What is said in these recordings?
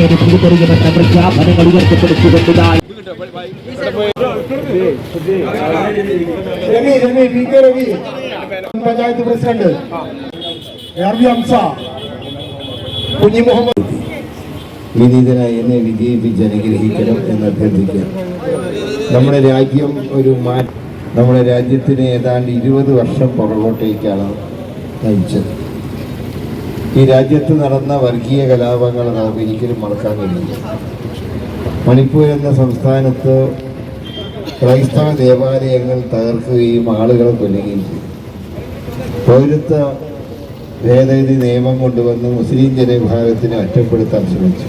കസേര തിരിതെറിയുമെന്ന പ്രഖ്യാപനങ്ങൾ ഉയർത്തപ്പെടുത്തിക്കൊണ്ടതായി രവി രവി പി കെ രവി. പഞ്ചായത്ത് പ്രസിഡന്റ്. ആർ വി ഹംസ കുഞ്ഞി മുഹമ്മദ്. വിനീതനായി എന്നെ വിജയിപ്പിച്ച് അനുഗ്രഹിക്കണം എന്ന് അഭ്യർത്ഥിക്കാം. നമ്മുടെ രാജ്യം ഒരു മാ നമ്മുടെ രാജ്യത്തിന് ഏതാണ്ട് ഇരുപത് വർഷം പുറകോട്ടേക്കാണ് നയിച്ചത്. ഈ രാജ്യത്ത് നടന്ന വർഗീയ കലാപങ്ങൾ നമുക്ക് ഒരിക്കലും മറക്കാൻ കഴിയില്ല. മണിപ്പൂർ എന്ന സംസ്ഥാനത്ത് ക്രൈസ്തവ ദേവാലയങ്ങൾ തകർക്കുകയും ആളുകളെ കൊല്ലുകയും ചെയ്തു. പൗരത്വ ഭേദഗതി നിയമം കൊണ്ടുവന്ന് മുസ്ലിം ജനവിഭാഗത്തിനെ ഒറ്റപ്പെടുത്താൻ ശ്രമിച്ചു.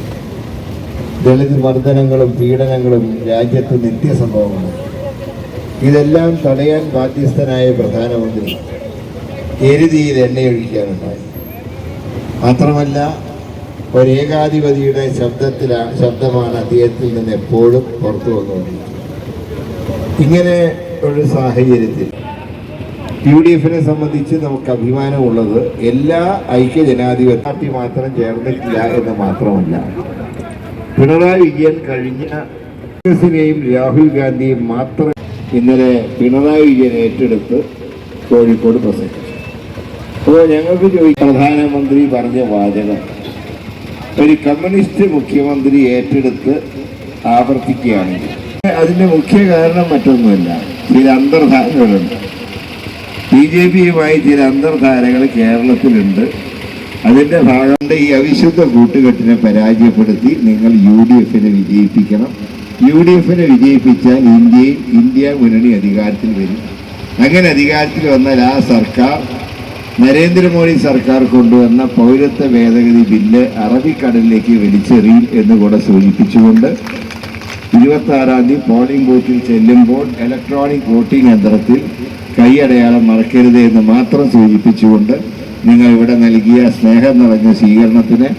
ദളിത് മർദ്ദനങ്ങളും പീഡനങ്ങളും രാജ്യത്ത് നിത്യസംഭവമാണ്. ഇതെല്ലാം തടയാൻ ബാധ്യസ്ഥനായ പ്രധാനമന്ത്രി എരുതിയിൽ എണ്ണയൊഴിക്കാനുണ്ടായി മാത്രമല്ല ഒരേകാധിപതിയുടെ ശബ്ദത്തിലാണ് ശബ്ദമാണ് അദ്ദേഹത്തിൽ നിന്ന് എപ്പോഴും പുറത്തു വന്നുകൊണ്ടിരിക്കുന്നത്. ഇങ്ങനെ ഒരു സാഹചര്യത്തിൽ യു ഡി എഫിനെ സംബന്ധിച്ച് നമുക്ക് അഭിമാനമുള്ളത് എല്ലാ ഐക്യജനാധിപത്യ പാർട്ടി മാത്രം ചേർന്നിട്ടില്ല എന്ന് മാത്രമല്ല. പിണറായി വിജയൻ കഴിഞ്ഞ കോൺഗ്രസിനെയും രാഹുൽ ഗാന്ധിയും മാത്രം ഇന്നലെ പിണറായി വിജയൻ ഏറ്റെടുത്ത് കോഴിക്കോട് പ്രസംഗിച്ചു. അപ്പോൾ ഞങ്ങൾക്ക് ചോദിക്കും പ്രധാനമന്ത്രി പറഞ്ഞ വാചകം. ഒരു കമ്മ്യൂണിസ്റ്റ് മുഖ്യമന്ത്രി ഏറ്റെടുത്ത് ആവർത്തിക്കുകയാണെങ്കിൽ അതിന്റെ മുഖ്യ കാരണം മറ്റൊന്നുമല്ല ചില അന്തർധാരകളുണ്ട്. ബി ജെ പിയുമായി ചില അന്തർധാരകൾ കേരളത്തിലുണ്ട്. അതിന്റെ ഭാഗം ഈ അവിശുദ്ധ കൂട്ടുകെട്ടിനെ പരാജയപ്പെടുത്തി നിങ്ങൾ യു ഡി എഫിനെ വിജയിപ്പിക്കണം. യു ഡി എഫിനെ വിജയിപ്പിച്ചാൽ ഇന്ത്യയിൽ ഇന്ത്യ മുന്നണി അധികാരത്തിൽ വരും. അങ്ങനെ അധികാരത്തിൽ വന്നാൽ ആ സർക്കാർ നരേന്ദ്രമോദി സർക്കാർ കൊണ്ടുവന്ന പൗരത്വ ഭേദഗതി ബില്ല് അറബിക്കടലിലേക്ക് വലിച്ചെറിയും എന്ന് കൂടെ സൂചിപ്പിച്ചുകൊണ്ട് ഇരുപത്തി ആറാം തീയതി പോളിംഗ് ബൂത്തിൽ ചെല്ലുമ്പോൾ ഇലക്ട്രോണിക് വോട്ടിംഗ് യന്ത്രത്തിൽ കൈയടയാളം മറക്കരുത് എന്ന് മാത്രം സൂചിപ്പിച്ചുകൊണ്ട് നിങ്ങൾ ഇവിടെ നൽകിയ സ്നേഹം നിറഞ്ഞ സ്വീകരണത്തിന്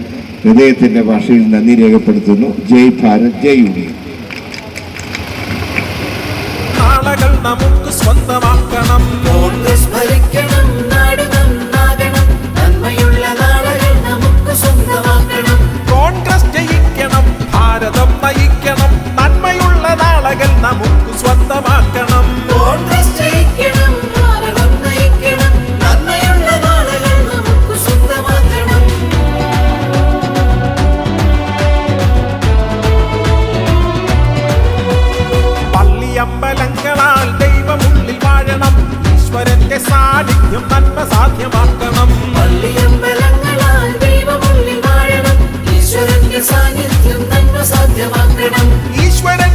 ഹൃദയത്തിന്റെ ഭാഷയിൽ നന്ദി രേഖപ്പെടുത്തുന്നു. ജയ് ഭാരത് ജയ് യൂണിയൻ. നമുക്ക് സ്വന്തമാക്കണം. സാന്നിധ്യം നന്മ സാധ്യമാക്കണം പള്ളിയമ്പലങ്ങളാൽ ദൈവമുള്ളിൽ വാഴണം. ഈശ്വരന്റെ സാന്നിധ്യം നന്മ സാധ്യമാക്കണം ഈശ്വരന്റെ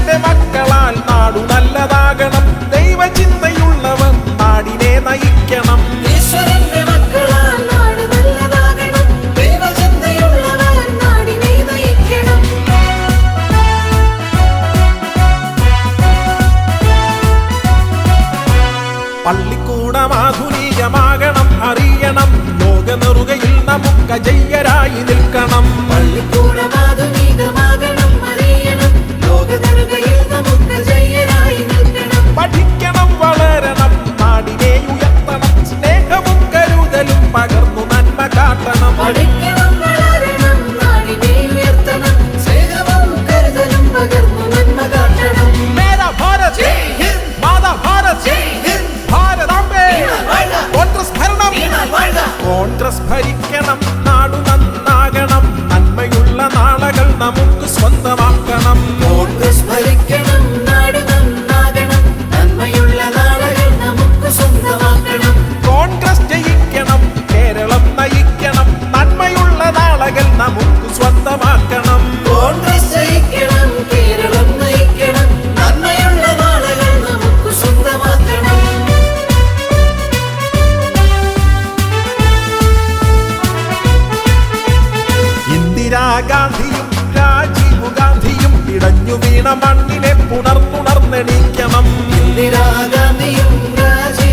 പള്ളിക്കൂടം അറിയണം ലോകനെറുകയിൽ നമുക്ക് ജയ്യരായി നിൽക്കണം. പള്ളിക്കൂടം നമുക്ക് സ്വന്തമാക്കണം. കോൺഗ്രസ് ഭരിക്കണം നാട് നന്നാകണം നന്മയുള്ള നാളുകൾ നമുക്ക് സ്വന്തമാക്കണം. കോൺഗ്രസ് ജയിക്കണം കേരളം നയിക്കണം നന്മയുള്ള നാളകൾ നമുക്ക് സ്വന്തമാക്കണം. കോൺഗ്രസ് ജയിക്കണം കേരളം നയിക്കണം നന്മയുള്ള നാളുകൾ നമുക്ക് സ്വന്തമാക്കണം. ഇന്ദിരാഗാന്ധിയും രാജീവ് ഗാന്ധിയും ഇടഞ്ഞു വീണ മണ്ണിനെ പുണർത്തുണർന്നെണീക്കണം. ഇന്ദിരാഗാന്ധിയും രാജീവ്